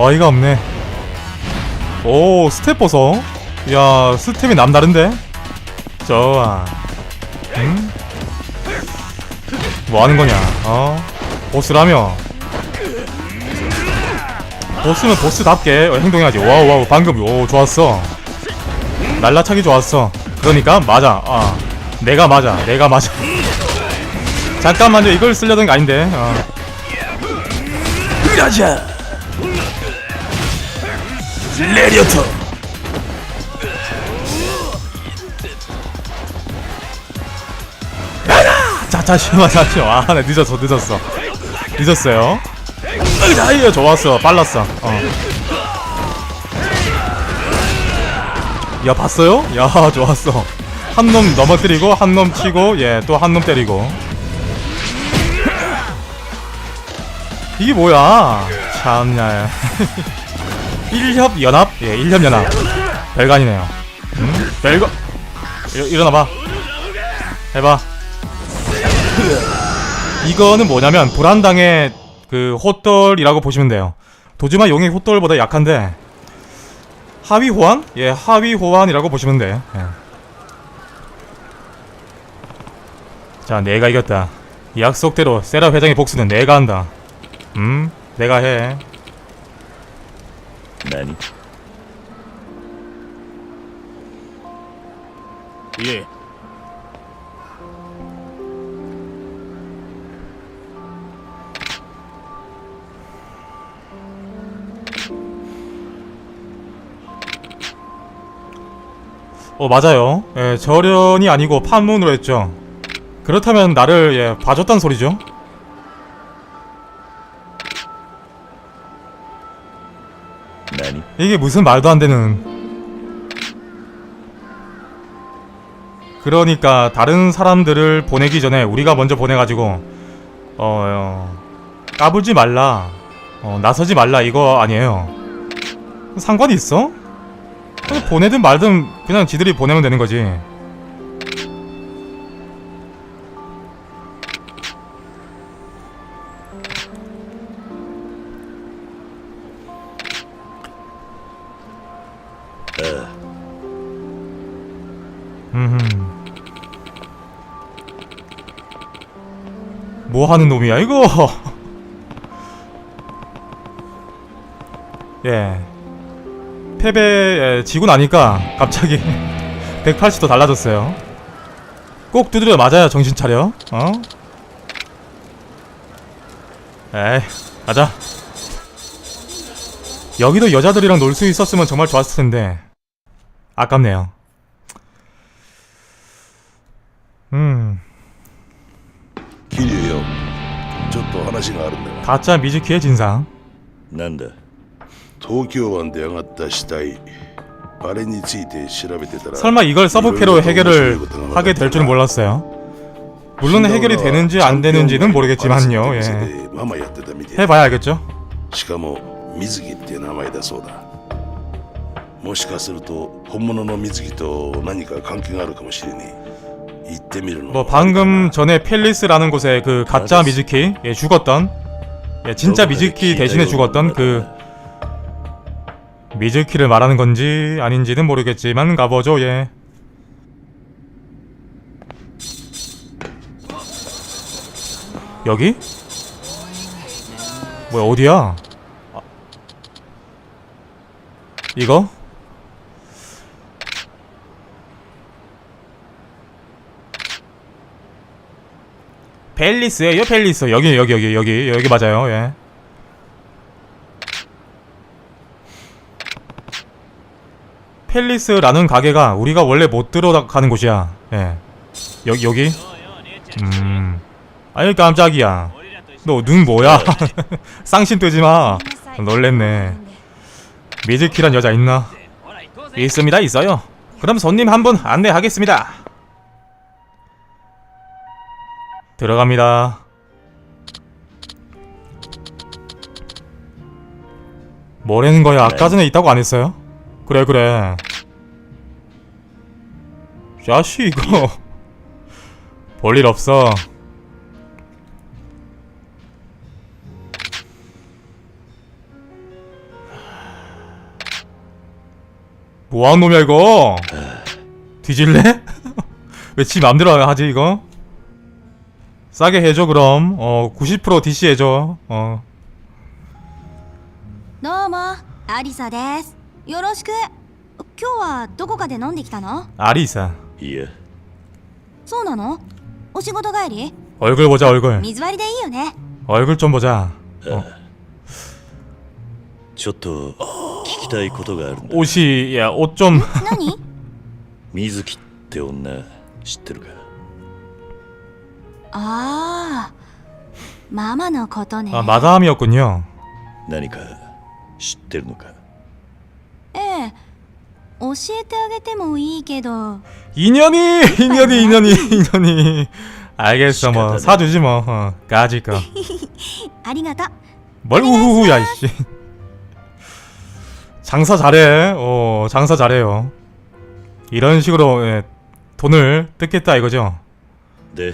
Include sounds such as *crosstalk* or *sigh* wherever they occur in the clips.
어이가 없네. 오, 스텝 보소. 야, 스텝이 남다른데? 좋아. 응? 뭐 하는 거냐, 어? 보스라며. 보스는 보스답게 행동해야지. 와우, 와우, 방금, 오, 좋았어. 날라차기 좋았어. 그러니까, 맞아. 아, 내가 맞아. 내가 맞아. *laughs* 잠깐만요, 이걸 쓰려던 게 아닌데. 어. 레리어터. 자, 잠시만, 잠시만. 아, 나 늦었어, 늦었어. 늦었어요. 아이야, 좋았어. 빨랐어. 어. 야, 봤어요? 야, 좋았어. 한 놈 넘어뜨리고, 한 놈 치고, 예, 또 한 놈 때리고. 이게 뭐야? 참나. 일협 연합? 예, 일협 연합. 별거 아니네요. 음? 별거. 일, 일어나봐. 해봐. 이거는 뭐냐면 불안당의 그 호떨이라고 보시면 돼요. 도즈마 용의 호떨보다 약한데 하위 호환? 예, 하위 호환이라고 보시면 돼. 예. 자, 내가 이겼다. 약속대로 세라 회장의 복수는 내가 한다. 음, 내가 해. 何예. 어, 맞아요. 예, 절연이 아니고 판문으로 했죠. 그렇다면 나를 예, 봐줬단 소리죠. 이게 무슨 말도 안 되는. 그러니까 다른 사람들을 보내기 전에 우리가 먼저 보내가지고 어, 어 까불지 말라, 어, 나서지 말라 이거 아니에요. 상관이 있어? 보내든 말든 그냥 지들이 보내면 되는 거지. 하는 놈이야 이거. 예. 패배 예, 지고 나니까 갑자기 *laughs* 180도 달라졌어요. 꼭 두드려 맞아야 정신 차려. 어? 에이 가자 여기도 여자들이랑 놀 수 있었으면 정말 좋았을 텐데. 아깝네요. 음. 길이에요. ょっと話があるんだが 가짜 미즈키의 진상. なんだ東京湾で上がった死体あれについて調べてたら 설마 이걸 서브캐로 해결을 하게 될 줄은 몰랐어요. 물론 해결이 되는지 안 되는지는 모르겠지만요. 예. ママやってたみたい 해봐야 알겠죠. しかも水木っていう名前だそうだもしかすると本物の水木と何か関係があるかもしれねえ行ってみるの 뭐 방금 전에 펠리스라는 곳에 그 가짜 미즈키 예, 죽었던 예, 진짜 미즈키 대신에 죽었던 그 미즈키를 말하는 건지 아닌지는 모르겠지만 가보죠. 예. 여기? 뭐야 어디야? 아. 이거? 펠리스예요? 펠리스. 여기 여기 여기 여기 여기 맞아요. 예. 펠리스라는 가게가 우리가 원래 못 들어가는 곳이야. 예. 여기 여기? 음. 아니 깜짝이야. 너 눈 뭐야? *laughs* 쌍신 뜨지마. 놀랬네. 미즈키란 여자 있나? 있습니다 있어요. 그럼 손님 한 분 안내하겠습니다 들어갑니다. 뭐라는 거야? 아까 전에 있다고 안 했어요? 그래 그래. 자식 이거 *laughs* 볼일 없어. 뭐하는 놈이야 이거 뒤질래? *laughs* 왜 지 맘대로 하지 이거? 싸게 해줘 그럼 어90% DC 해줘 어 どうもアリサですよろしく今日はどこかで飲んできたの 아리사 いやそうなのお仕事帰り 얼굴 보자 얼굴 水割りでいいよね 얼굴 좀 보자 어. ちょっと聞きたいことがあるんだ 옷이 야 옷 좀 何水木って女知ってるか ああママのことね 아, 마담이었군요 何か知ってるのかええ教えてあげてもいいけど 인연이 인연이 인연이 인연이 알겠어 뭐 사주지 뭐 어, 까짓 ありがとう 거뭘 우후후야 이씨 장사 잘해 어 장사 잘해요 이런 식으로 예, 돈을 뜯겠다 이거죠 で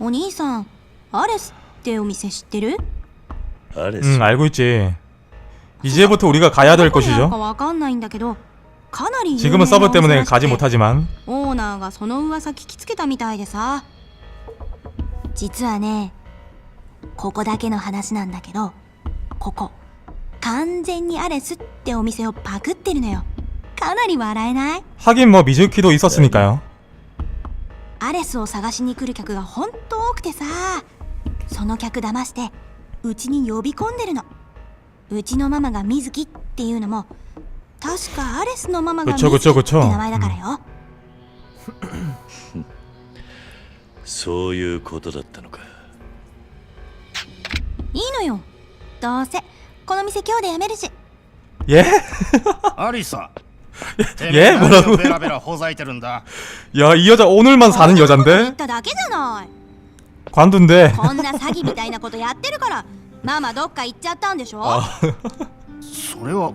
お兄さんアレスってお店知ってるあれ 응, 알고 있지. 이제부터 우리가 가야 될 どこにあるか 곳이죠. わかんないんだけどかなり有名 지금은 な 서버 お店 때문에 らしく 가지 て 못하지만 オーナーがその噂聞きつけたみたいでさ実はねここだけの話なんだけどここ完全にアレスってお店をパクってるのよかなり笑えない 하긴 뭐 미즈키도 있었으니까요. アレスを探しに来る客がほんと多くてさ。その客騙してうちに呼び込んでるの。うちのママが水木っていうのも確かアレスのママが水木って名前だからよ、うん、そういうことだったのか。いいのよ。どうせこの店今日でやめるし。え？アリサ。 예? 何 뭐라고? をベラベラほざいてるんだ。 야, 이 여자 오늘만 사는 言 여잔데? っただけじゃない 관둔데. こんな詐欺みたいなことやってるからママどっか行っちゃったんでしょ 아, それは、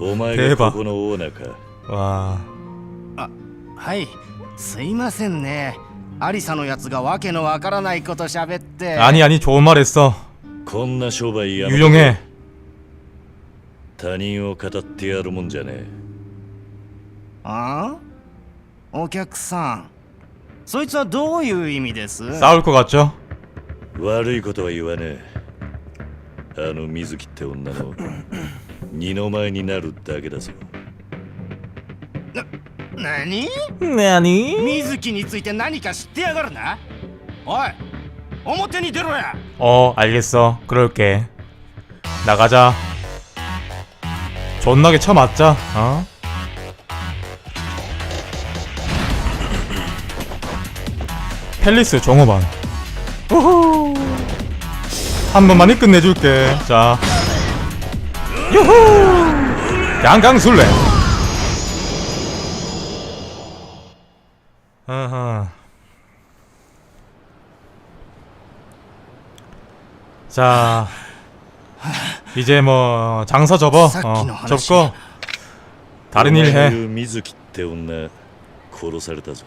お前定番がここのオーナーか 와. はい。すいませんね。アリサのやつがわけのわからないこと喋って。 아니 아니 좋은 말 했어. こんな商売やめて 유용해. 他人を語ってやるもんじゃね あお客さん。そいつはどういう意味です 싸울 것 같죠? え悪いことは言わねえあの水木って女の二の前になるだけだぞ何 아니. 水木について何か知ってやがるなおい表に出ろや 어, 알겠어. 그럴게. 나가자. 존나게 쳐맞자. 어? 펠리스 종업원. 우후. 한 번만에 끝내줄게. 자. 유후. 양강술래. 아하. 자 이제 뭐 장사 접어 어, 접고 다른 お 일 前の 해 言う水木って女殺されたぞ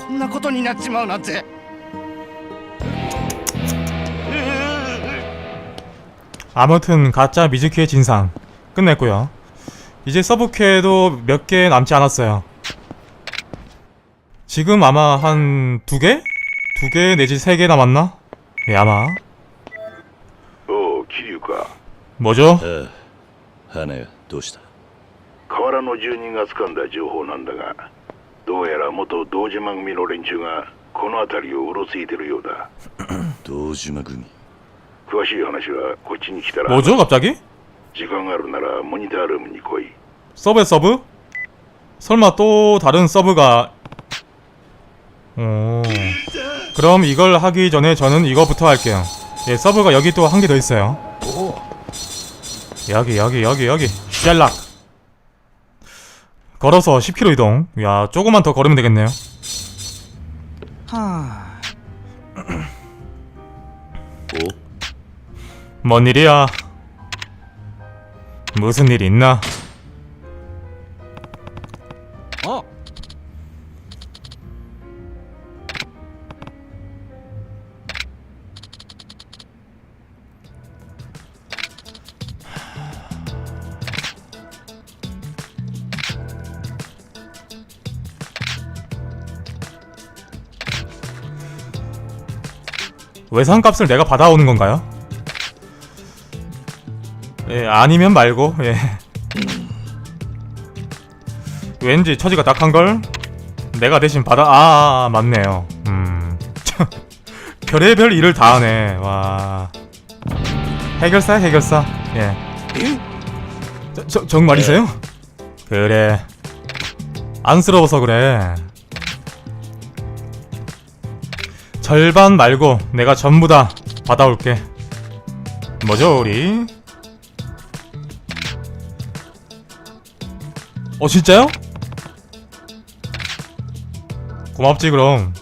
こんなことになっちまうなんて 아무튼 가짜 미즈키의 진상 끝냈고요. 이제 서브퀘도 몇 개 남지 않았어요. 지금 아마 한 두 개? 두 개 내지 세 개 남았나? 예, 아마. おお桐生か 뭐죠? ああ花屋どうした河原の住人が掴んだ情報なんだが どうやら元堂島組の連中がこの辺りをうろついてるようだ堂島組詳しい話はこっちに来たら *clears throat* 뭐죠, 갑자기? 時間があるならモニタールームに来い 서브에 서브? 설마 또 다른 서브가 오. 그럼 이걸 하기 전에 저는 이거부터 할게요. 예, 서브가 여기 또 한 개 더 있어요. 여기 여기 여기 여기 샬락 걸어서 10km 이동. 야, 조금만 더 걸으면 되겠네요. はあ뭔 일이야? 무슨 일 있나? 외상값을 내가 받아오는 건가요? 예, 아니면 말고, 예. 왠지 처지가 딱한걸? 내가 대신 받아, 아, 아, 맞네요. 음. *laughs* 별의별 일을 다 하네, 와. 해결사야, 해결사. 예. 저, 저, 정말이세요? 그래. 안쓰러워서 그래. 절반 말고 내가 전부 다 받아올게. 뭐죠, 우리? 어, 진짜요? 고맙지, 그럼.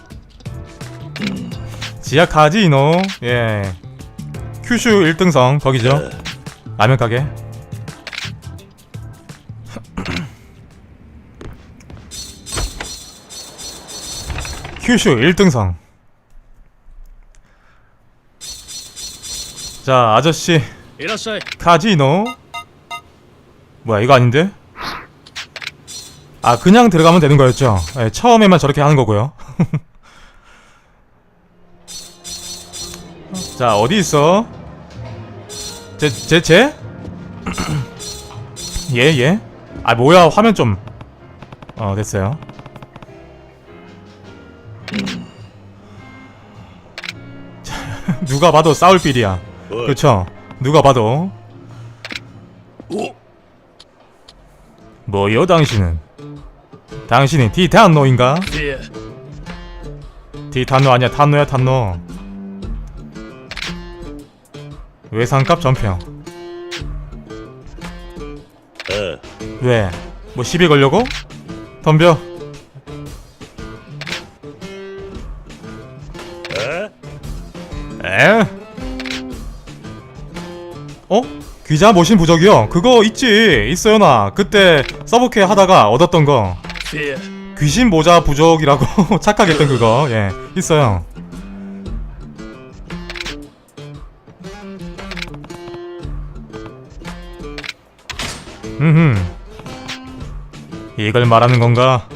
지하 카지노, 예. 큐슈 1등성, 거기죠. 라면 가게. *clears throat* 큐슈 1등성. 자 아저씨 이라사이 카지노 뭐야 이거 아닌데? 아 그냥 들어가면 되는 거였죠 네, 처음에만 저렇게 하는 거고요 *laughs* 자 어디 있어? 제, 제, 제? *clears throat* 예, 예? 아 뭐야 화면 좀 어, 됐어요 *laughs* 누가 봐도 싸울 필이야 그쵸? 누가 봐도. 뭐요 당신은? 당신이 디탄노인가? 디탄노 예. 아니야 탄노야 탄노. 외상값 전평. 예. 왜? 뭐 시비 걸려고? 덤벼. 귀자 모신 부적이요? 그거 있지. 있어요, 나. 그때 서브캐 하다가 얻었던 거. いえ 귀신 모자 부족이라고 *laughs* 착각했던 그거 예 있어요 흠흠 이걸 말하는 건가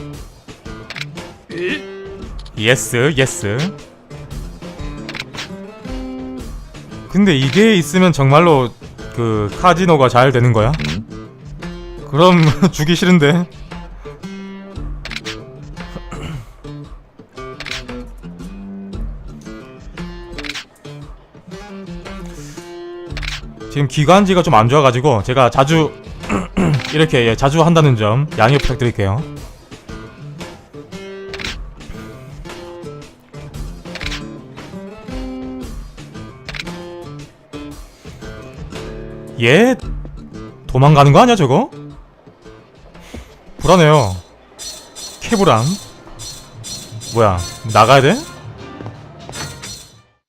예스 예스 근데 이게 있으면 정말로 그 카지노가 잘 되는 거야? 그럼 *laughs* 주기 싫은데 지금 기관지가 좀 안 좋아가지고 제가 자주 *clears throat* 이렇게 예, 자주 한다는 점 양해 부탁드릴게요. 얘 도망가는 거 아니야 저거? 불안해요. 캐브란 뭐야 나가야 돼?